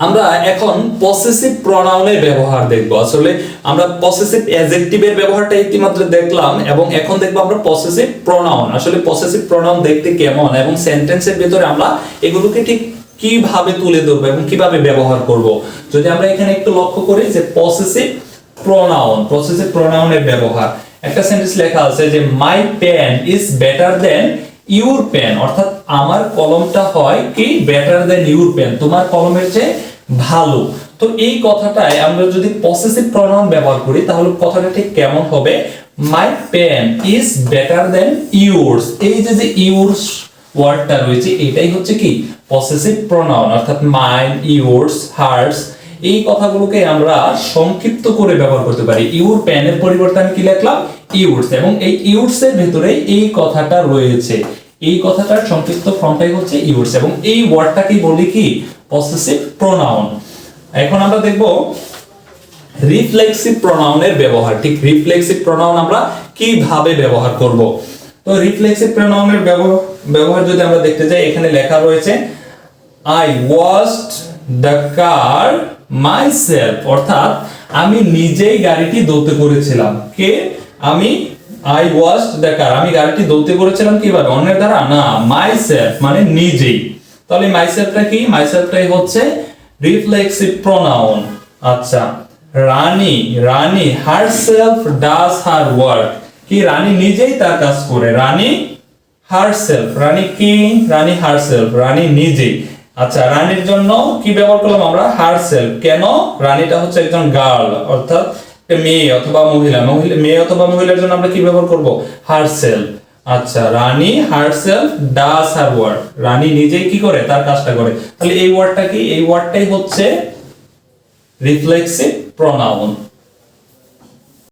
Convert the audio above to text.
আমরা এখন পসেসিভ প্রনাউনের ব্যবহার দেখব। আসলে আমরা পসেসিভ অ্যাডজেক্টিভের ব্যবহারটা ইতিমাত্র দেখলাম এবং এখন দেখব আমরা পসেসিভ প্রনাউন আসলে পসেসিভ প্রনাউন দেখতে কেমন এবং সেন্টেন্সের ভিতরে আমরা এগুলোকে ঠিক কীভাবে তুলে ধরবো এবং কীভাবে ব্যবহার করব? যদি আমরা এখানে একটু লক্ষ্য করি যে পসেসিভ প্রনাউন পসেসিভ প্রনাউনের ব্যবহার। একটা সেন্টেন্স লেখা আছে যে my pen is better than your pen অর্থাৎ আমার কলমটা হয় কি? বেটার দেন ইউর পেন তোমার কলমের চেয়ে ভালো। তো এই কথাটায় আমরা যদি পসেসিভ প্রনাউন ব্যবহার করি, তাহলে কথাটা ঠিক কেমন হবে? My pen is better than yours এই যে যে ইউরস ওয়ার্ডটা রয়েছে, এটাই হচ্ছে কি? পসেসিভ প্রনাউন অর্থাৎ মাইন ইউরস হার্স এই কথাগুলোকে আমরা সংক্ষিপ্ত করে ব্যবহার করতে পারি। ইউর প্যানের পরিবর্তে আমি কি লিখলাম? ইউরস এবং এই ইউরস এর ভেতরে এই কথাটা রয়েছে। এই কথাটার সংক্ষিপ্ত ফর্মটাই হচ্ছে ইউরস এবং এই ওয়ার্ডটাকে বলি কি? পসেসিভ প্রনাউন এখন আমরা দেখব রিফ্লেক্সিভ প্রনাউনের ব্যবহার। ঠিক রিফ্লেক্সিভ প্রনাউন আমরা কীভাবে ব্যবহার করব? তো রিফ্লেক্সিভ প্রনাউনের ব্যবহার যদি আমরা দেখতে যাই, এখানে লেখা রয়েছে I washed the car myself অর্থাৎ, আমি নিজেই গাড়িটি দৌড়তে করেছিলাম। কে? আমি আই ওয়াশড দ্য কার আমি গাড়িটি দৌড়তে করেছিলাম কীভাবে? অন্যের দ্বারা? না মাইসেলফ মানে নিজেই। তাহলে মাইসেলফটা কি? মাইসেলফটাই হচ্ছে রিফ্লেক্সিভ প্রনাউন আচ্ছা Rani Rani herself does her work কি, রানী নিজেই তার কাজ করে? রানী হারসেলফ রানী কি? রানী হারসেলফ রানী নিজেই। আচ্ছা রানীর জন্য কি ব্যবহার করলাম আমরা? হারসেলফ কেন? রানীটা হচ্ছে একজন গার্ল অর্থাৎ মেয়ে অথবা মহিলা মহিলা, মেয়ে অথবা মহিলার জন্য আমরা কি ব্যবহার করব? হারসেল আচ্ছা রানী হারসেলফ ডাস হার ওয়ার্ক রানী নিজেই কি করে? তার কাজটা করে। তাহলে এই ওয়ার্ডটা কি? এই ওয়ার্ডটাই হচ্ছে রিফ্লেক্সিভ প্রনাউন